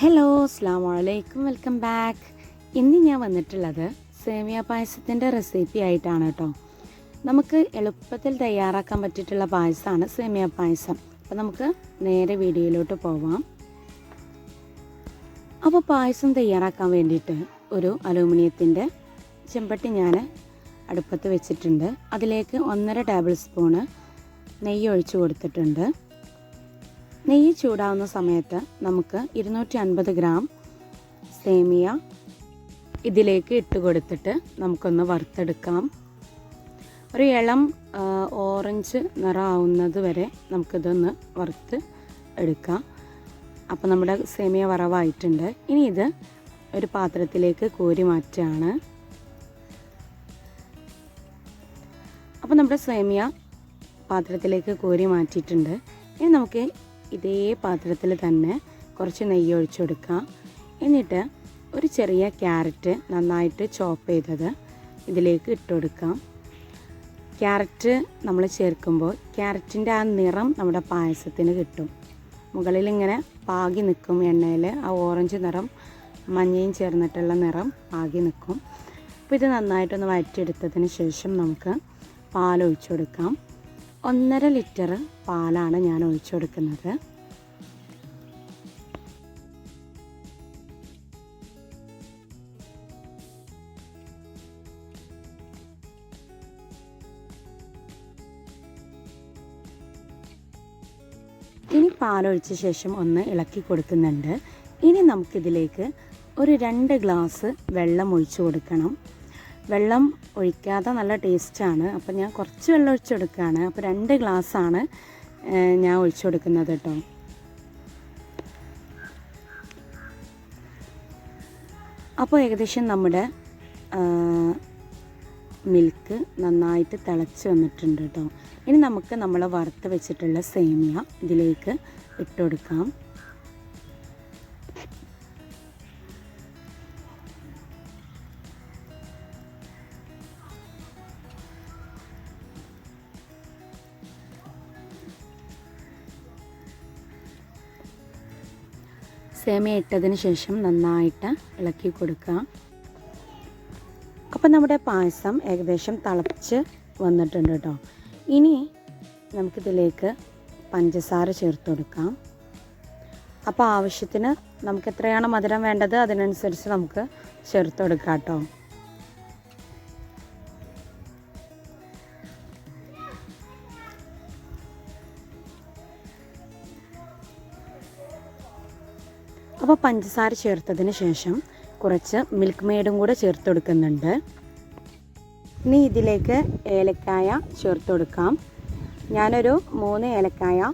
Hello അസ്സാം വലൈക്കും welcome back ഇന്ന് ഞാൻ വന്നിട്ടുള്ളത് സേമിയ പായസത്തിന്റെ റെസിപ്പി ആയിട്ടാണ് കേട്ടോ. നമുക്ക് എളുപ്പത്തിൽ തയ്യാറാക്കാൻ പറ്റിയിട്ടുള്ള പായസമാണ് സേമിയ പായസം. അപ്പോൾ നമുക്ക് നേരെ വീഡിയോയിലോട്ട് പോവാം. അപ്പോൾ പായസം തയ്യാറാക്കാൻ വേണ്ടിയിട്ട് ഒരു അലൂമിനിയത്തിന്റെ ചെമ്പട്ടി ഞാൻ അടുപ്പത്ത് വെച്ചിട്ടുണ്ട്. അതിലേക്ക് ഒന്നര ടേബിൾ സ്പൂണ് നെയ്യ് ഒഴിച്ചു കൊടുത്തിട്ടുണ്ട്. നെയ്യ് ചൂടാവുന്ന സമയത്ത് നമുക്ക് ഇരുന്നൂറ്റി അൻപത് ഗ്രാം സേമിയ ഇതിലേക്ക് ഇട്ട് കൊടുത്തിട്ട് നമുക്കൊന്ന് വറുത്തെടുക്കാം. ഒരു ഇളം ഓറഞ്ച് നിറമാവുന്നത് വരെ നമുക്കിതൊന്ന് വറുത്ത് എടുക്കാം. അപ്പോൾ നമ്മുടെ സേമിയ വറവായിട്ടുണ്ട്. ഇനി ഇത് ഒരു പാത്രത്തിലേക്ക് കോരി മാറ്റുകയാണ് അപ്പോൾ നമ്മുടെ സേമിയ പാത്രത്തിലേക്ക് കോരി മാറ്റിയിട്ടുണ്ട്. ഇനി നമുക്ക് ഇതേ പാത്രത്തിൽ തന്നെ കുറച്ച് നെയ്യ് ഒഴിച്ചു കൊടുക്കാം. എന്നിട്ട് ഒരു ചെറിയ ക്യാരറ്റ് നന്നായിട്ട് ചോപ്പ് ചെയ്തത് ഇതിലേക്ക് ഇട്ട് കൊടുക്കാം. ക്യാരറ്റ് നമ്മൾ ചേർക്കുമ്പോൾ ക്യാരറ്റിന്റെ ആ നിറം നമ്മുടെ പായസത്തിന് കിട്ടും. മുകളിൽ ഇങ്ങനെ പാകി നിൽക്കും എണ്ണയിൽ. ആ ഓറഞ്ച് നിറം മഞ്ഞയും ചേർന്നിട്ടുള്ള നിറം പാകി നിൽക്കും. അപ്പോൾ ഇത് നന്നായിട്ടൊന്ന് വഴറ്റിയെടുത്തതിന് ശേഷം നമുക്ക് പാലൊഴിച്ചു കൊടുക്കാം. ഒന്നര ലിറ്റർ പാലാണ് ഞാൻ ഒഴിച്ചു കൊടുക്കുന്നത്. ഇനി പാലൊഴിച്ച ശേഷം ഒന്ന് ഇളക്കി കൊടുക്കുന്നുണ്ട്. ഇനി നമുക്കിതിലേക്ക് ഒരു രണ്ട് ഗ്ലാസ് വെള്ളം ഒഴിച്ചു കൊടുക്കണം. വെള്ളം ഒഴിക്കാതെ നല്ല ടേസ്റ്റാണ്. അപ്പോൾ ഞാൻ കുറച്ച് വെള്ളം ഒഴിച്ചു കൊടുക്കുകയാണ് അപ്പോൾ രണ്ട് ഗ്ലാസ്സാണ് ഞാൻ ഒഴിച്ചു കൊടുക്കുന്നത് കേട്ടോ. അപ്പോൾ ഏകദേശം നമ്മുടെ മിൽക്ക് നന്നായിട്ട് തിളച്ച് വന്നിട്ടുണ്ട് കേട്ടോ. ഇനി നമുക്ക് നമ്മൾ വറുത്ത് വെച്ചിട്ടുള്ള സേമിയ ഇതിലേക്ക് ഇട്ട് കൊടുക്കാം. സേമിയ ഇട്ടതിന് ശേഷം നന്നായിട്ട് ഇളക്കി കൊടുക്കുക അപ്പം നമ്മുടെ പായസം ഏകദേശം തിളച്ച് വന്നിട്ടുണ്ട് കേട്ടോ. ഇനി നമുക്കിതിലേക്ക് പഞ്ചസാര ചേർത്ത് കൊടുക്കാം. അപ്പോൾ ആവശ്യത്തിന് നമുക്ക് എത്രയാണ് മധുരം വേണ്ടത്? അതിനനുസരിച്ച് നമുക്ക് ചേർത്ത് കൊടുക്കാം കേട്ടോ. അപ്പോൾ പഞ്ചസാര ചേർത്തതിന് ശേഷം കുറച്ച് മിൽക്ക് മെയ്ഡും കൂടെ ചേർത്ത് കൊടുക്കുന്നുണ്ട്. ഇനി ഇതിലേക്ക് ഏലക്കായ ചേർത്ത് കൊടുക്കാം. ഞാനൊരു മൂന്ന് ഏലക്കായ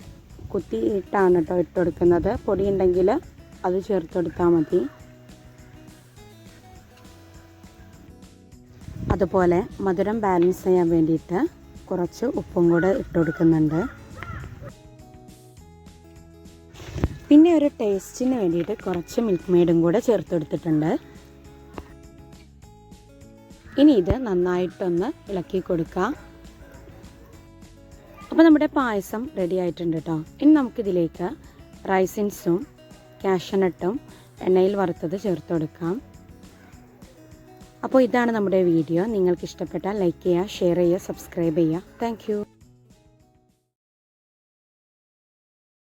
കുത്തി ഇട്ടാണ് കേട്ടോ ഇട്ട് കൊടുക്കുന്നത്. പൊടി ഉണ്ടെങ്കിൽ അത് ചേർത്ത് കൊടുത്താൽ മതി. അതുപോലെ മധുരം ബാലൻസ് ചെയ്യാൻ വേണ്ടിയിട്ട് കുറച്ച് ഉപ്പും കൂടെ ഇട്ട് കൊടുക്കുന്നുണ്ട്. പിന്നെ ഒരു ടേസ്റ്റിന് വേണ്ടിയിട്ട് കുറച്ച് മിൽക്ക് മെയ്ഡും കൂടെ ചേർത്ത് കൊടുത്തിട്ടുണ്ട്. ഇനി ഇത് നന്നായിട്ടൊന്ന് ഇളക്കി കൊടുക്കാം. അപ്പോൾ നമ്മുടെ പായസം റെഡി ആയിട്ടുണ്ട് കേട്ടോ ഇനി നമുക്കിതിലേക്ക് റൈസിൻസും കാഷ്യനട്ടും എണ്ണയിൽ വറുത്തത് ചേർത്ത് കൊടുക്കാം. അപ്പോൾ ഇതാണ് നമ്മുടെ വീഡിയോ നിങ്ങൾക്ക് ഇഷ്ടപ്പെട്ടാൽ ലൈക്ക് ചെയ്യുക ഷെയർ ചെയ്യുക സബ്സ്ക്രൈബ് ചെയ്യുക. താങ്ക്